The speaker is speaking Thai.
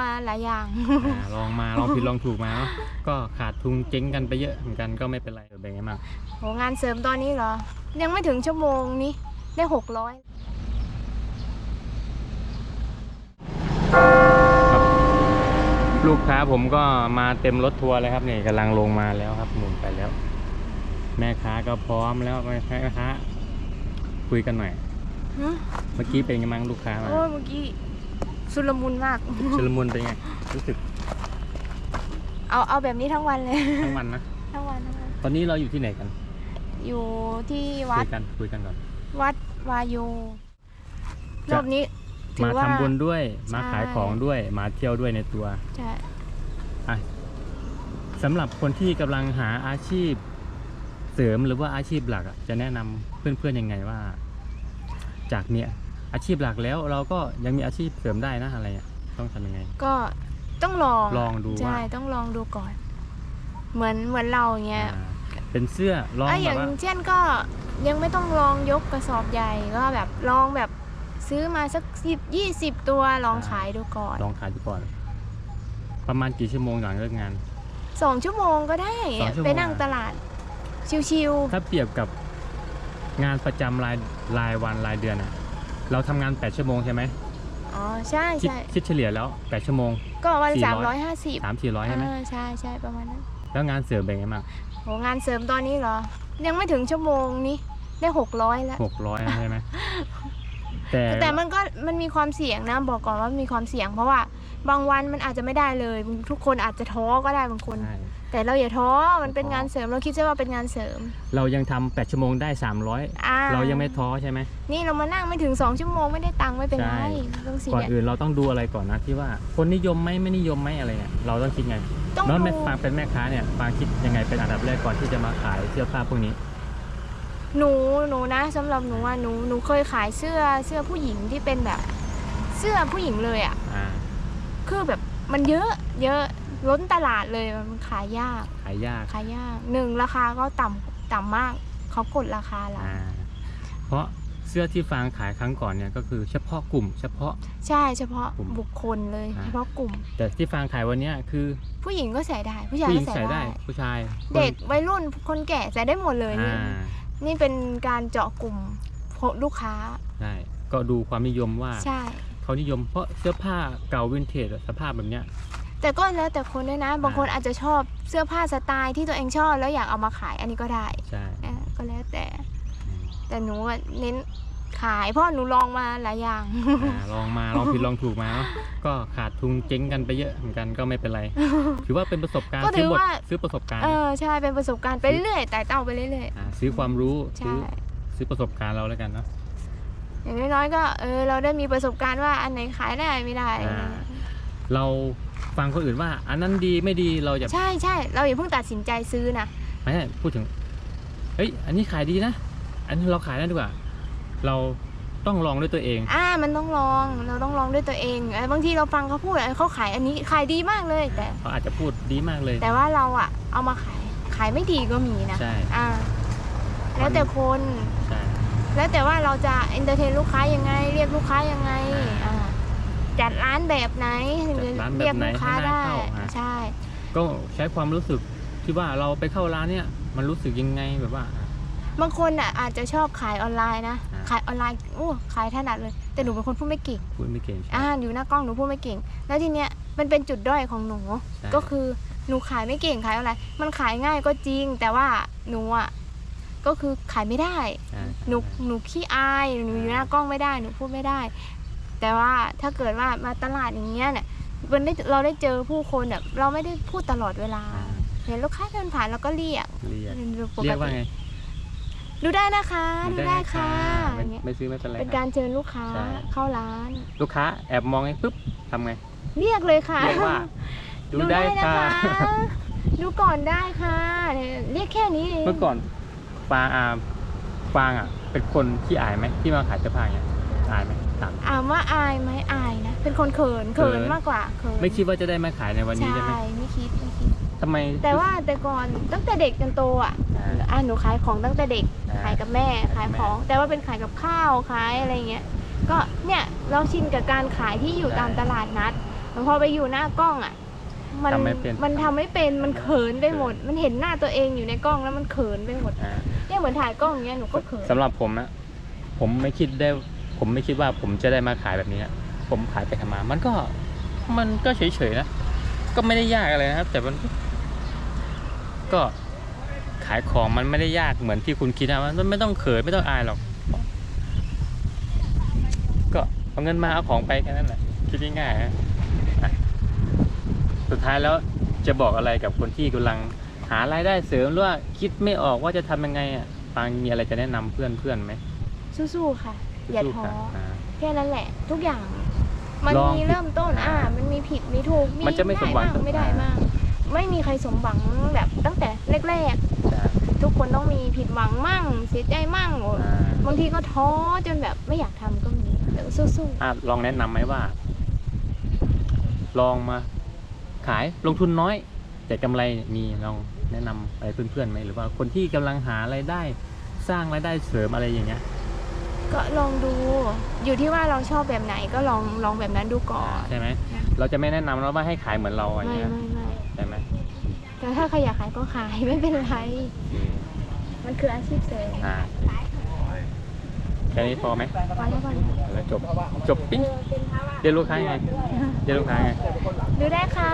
มาหลายอย่าง อ่าลองมาลองผิดลองถูกมาเนาะก็ขาดทุนเจ๊งกันไปเยอะเหมือนกันก็ไม่เป็นไรเป็นไงบ้างโหงานเสริมตอนนี้เหรอ ยังไม่ถึงชั่วโมงนี้ได้หกร้อยลูกค้าผมก็มาเต็มรถทัวร์เลยครับนี่กำลังลงมาแล้วครับหมุนไปแล้ว แม่ค้าก็พร้อมแล้วแม่ค้าคุยกันหน่อย เมื่อกี้เป็นไงบ้างลูกค้ามาโอ้ยเมื่อกี้ สุลมุนมาก ชุลมุนเป็นไง รู้สึกเอาเอาแบบนี้ทั้งวันเลย ทั้งวันนะ ทั้งวันทั้งวัน ตอนนี้เราอยู่ที่ไหนกัน อยู่ที่วัคุดยกันคุยกันก่อน วัดวาโยจะรอบนี้ถืมาอว่าทำบุญด้วย มาใช่ขายของด้วย มาเที่ยวด้วยในตัว ใช่สำหรับคนที่กำลังหาอาชีพเสริมหรือว่าอาชีพหลักอะจะแนะนำเพื่อนๆยังไงว่า จากเนี้ย อาชีพหลักแล้วเราก็ยังมีอาชีพเสริมได้นะอะไรอะต้องทำยังไง ก็ต้องลองลองดูใช่ว่าต้องลองดูก่อน เหมือนเหมือนเราอย่างเงี้ยอ่าเป็นเสื้อลองอะอแบย่าบงว่าเช่นก็ยังไม่ต้องลองยกกระสอบใหญ่ก็แบบลองแบบซื้อมาสักสิบยี่สิบตัวลองขายดูก่อนลองขายดูก่อน ประมาณกี่ชั่วโมงหลังเลิกงาน สองชั่วโมงก็ได้สองชั่วโมง ไปนั่งตลาด ชิวถ้าเปรียบกับงานประจำรายรายวันรายเดือนอะ เราทำงาน 8 ชั่วโมงใช่ไหมๆอ๋อใช่คิดใช่คิดเฉลี่ยแล้ว 8 ชั่วโมง ก็วัน400 สามร้อยห้าสิบ3 4 0 0 ใช่ไหมใช่ใช่ประมาณนั้นแล้วงานเสริมเป็นไงบ้างโหงานเสริมตอนนี้เหรอ ยังไม่ถึงชั่วโมงนี้ได้หกร้อยแล้วหกร้อยใช่ไหมแต่แต่มันก็มันมีความเสี่ยงนะบอกก่อนว่ามีความเสี่ยงเพราะว่า บางวันมันอาจจะไม่ได้เลยทุกคนอาจจะท้อก็ได้บางคน ใช่ แต่เราอย่าท้อมันเป็นอย่าท้องานเสริมเราคิดซะว่าเป็นงานเสริมเรายังทำ8ชั่วโมงได้300อ่าเรายังไม่ท้อใช่ไหม นี่เรามานั่งไม่ถึง2ชั่วโมงไม่ได้ตังค์ไม่เป็นไรใช่ต้องเสีก่อนยอื่นเราต้องดูอะไรก่อนนะที่ว่าคนนิยมไหมไม่นิยมไหมอะไรเนี่ยเราต้องคิดไงต้องแล้วดู แม่ฟางเป็นแม่ค้าเนี่ยฟางคิดยังไงเป็นอันดับแรกก่อนที่จะมาขายเสื้อผ้าพวกนี้ หนูหนูนะสำหรับหนูอะหนูหนูเคยขายเสื้อเสื้อผู้หญิงที่เป็นแบบ เสื้อผู้หญิงเลยอะอ่า คือแบบมันเยอะเยอะล้นตลาดเลยมันขายยาก ขายยากขายยากหนึ่งราคาก็ต่ำต่ำมากเขากดราคาเราอ่าเพราะเสื้อที่ฟางขายครั้งก่อนเนี่ยก็คือเฉพาะกลุ่ม เฉพาะ ใช่เฉพาะกลุ่มบุคคลเลย อ่า เฉพาะกลุ่ม แต่ที่ฟางขายวันเนี้ยคือผู้หญิงก็ใส่ได้ ผู้ชายผู้หญิก็งใส่ใส่ได้ ได้ ผู้ชายเด็กวัยรุ่นคนแก่ใส่ได้หมดเลยนี่อ่านี่เป็นการเจาะกลุ่มลูกค้าใช่ก็ดูความนิยมว่า ใช่ เขานิยมเพราะเสื้อผ้าเก่าวินเทจอะสภาพแบบเนี้ย แต่ก็แล้วแต่คนด้วยนะ บางคนอาจจะชอบเสื้อผ้าสไตล์ที่ตัวเองชอบแล้วอยากเอามาขายอันนี้ก็ได้ใช่อะก็แล้วแต่ แต่หนูอะเน้นขายเพราะหนูลองมาหลายอย่าง อ่าลองมาลองผิดลองถูกมาเนาะก็ขาดทุนเจ๊งกันไปเยอะเหมือนกันก็ไม่เป็นไร ถือว่าเป็นประสบการณ์ก็ถืซื้ออบทว่าซื้อประสบการณ์เออใช่เป็นประสบการณ์ไปเรื่อยๆแต่เต้าไปเรื่อยอ่าซื้อความรู้ๆซื้ใช่อซื้อประสบการณ์เราแล้วกันเนาะ อย่างน้อยๆก็เออเราได้มีประสบการณ์ว่าอันไหนขายได้ไม่ได้ อ่า เราฟังคนอื่นว่า อันนั้นดีไม่ดีเราจะใช่ใช่เราอย่าเพิ่งตัดสินใจซื้อนะไม่ใช่พูดถึงเฮ้ยอันนี้ขายดีนะ อันนี้เราขายได้ดีกว่า เราต้องลองด้วยตัวเอง อ่ามันต้องลองเราต้องลองด้วยตัวเองเออบางทีเราฟังเขาพูดเออเขาขายอันนี้ขายดีมากเลยแต่ เขาอาจจะพูดดีมากเลย แต่ว่าเราอะเอามาขายขายไม่ดีก็มีนะใช่ อ่า แล้วแต่คน ใช่ แล้วแต่ว่าเราจะเอนเตอร์เทนลูกค้ายังไง เรียกลูกค้ายังไงอ่าอ่าจัดร้านแบบไหนถึงจะจัดร้านแบบเรียกไหนลูกค้าให้น่าได้เข้าอ่าใช่ ก็ใช้ความรู้สึกที่ว่าเราไปเข้าร้านเนี่ยมันรู้สึกยังไงแบบว่า บางคนอะอาจจะชอบขายออนไลน์นะอ่าขายออนไลน์โอ้ขายถนัดเลย แต่หนูเป็นคนพูดไม่เก่งพูดไม่เก่งใช่อ่าอยู่หน้ากล้องหนูพูดไม่เก่ง แล้วทีเนี้ยมันเป็นจุดด้อยของหนูใช่ก็คือหนูขายไม่เก่งขายออนไลน์มันขายง่ายก็จริง แต่ว่าหนูอะ ก็คือขายไม่ได้ใช่หนูหนูขี้อาย หนูอยู่หน้ากล้องไม่ได้ หนูพูดไม่ได้ แต่ว่าถ้าเกิดว่ามาตลาดอย่างเงี้ยเนี่ยมันได้เราได้เจอผู้คนแบบเราไม่ได้พูดตลอดเวลาอ่าเห็นลูกค้าเดินผ่านเราก็เรียก เรียกเป็นปเรียกว่าไงดูได้นะคะดูได้ค่ะอไม่ย่างเงี้ยไม่ซื้อไม่เป็นไรเป็นครักาบรเชิญลูกค้าใช่เข้าร้าน ลูกค้าแอบมองไอ้ปุ๊บทำไง เรียกเลยค่ะเรียกว่าดูได้นะค่ะดูก่อนได้ค่ะ เรียกแค่นี้เองเมื่อก่อน ฟางอาฟางอะ เป็นคนที่อายไหมที่มาขายเสื้อผ้าเนี่ยอายไหมถามอ่าว่าอายไหมอายนะ เป็นคนเขินเขินเขินมากกว่าเขินไม่คิดว่าจะได้มาขายในวันนี้ใช่ไหมใช่ไม่คิดไม่คิด ทำไม แต่ว่าแต่ก่อนตั้งแต่เด็กจนโตอะอ่าอะหนูขายของตั้งแต่เด็กอ่าขายกับแม่ขาขายยกับแม่ของ แต่ว่าเป็นขายกับข้าวขายอะไรเงี้ยก็เนี่ยเราชินกับการขายที่อยู่ใช่ตามตลาดนัดแต่พอไปอยู่หน้ากล้องอะมันทำไม่เป็นมันทำไม่เป็นมันเขินไปหมด มันเห็นหน้าตัวเองอยู่ในกล้องแล้วมันเขินไปหมด อ่า เหมือนถ่ายกล้องอย่างเงี้ยหนูก็เขินสำหรับผมนะผมไม่คิดได้ ผมไม่คิดว่าผมจะได้มาขายแบบนี้นะผมขายไปทำมา มันก็มันก็เฉยๆนะ ก็ไม่ได้ยากอะไรนะครับ แต่มัน ก็ขายของมันไม่ได้ยากเหมือนที่คุณคิดนะมันไม่ต้องเขินไม่ต้องอายหรอก ก็เอาเงินมาเอาของไปแค่นั้นแหละคิดง่ายๆนะสุดท้ายแล้วจะบอกอะไรกับคนที่กำลังารายได้เสริมหรือว่าคิดไม่ออกว่าจะทำยังไงอะปางมีอะไรจะแนะนำเพื่อนเพื่อนๆไหมสู้ๆค่ะ อย่าสู้ท้อๆค่ะอ่า แค่นั้นแหละ ทุกอย่าง มันลองมีเริ่มต้น อ่าอ่ามันมีผิดมีถูกมันจะไม่สมหวังได้บ้างไม่ได้อ่าบ้างไม่มีใครสมหวังแบบตั้งแต่แรกจ้ะๆทุกคนต้องมีผิดหวังมั่ง เสียใจมั่งอ่าบางทีก็ท้อจนแบบไม่อยากทำก็มีแต่ก็สู้อะลองแนะนำไหมว่า ลองมา ขายลงทุนน้อย แต่กำไรมีลอง แนะนำอะไรเพื่อนๆไหมหรือว่าคนที่กำลังหารายได้สร้างรายได้เสริมอะไรอย่างเงี้ยๆก็ลองดู อยู่ที่ว่าเราชอบแบบไหนก็ลองลองแบบนั้นดูก่อนใช่ไหมค่ะเราจะไม่แนะนำนะว่าให้ขายเหมือนเราอะไรไม่เงี้ยไม่ไม่ใช่ไหมแต่ถ้าใครอยากขายก็ขายไม่เป็นไร มันคืออาชีพเสริมอ่าแค่นี้พอไหมพอแล้วพอแล้วแล้วจบจบปิ๊งเรียนลูกค้ายังไงเรียนลูกค้ายังไงดูได้ค่ะ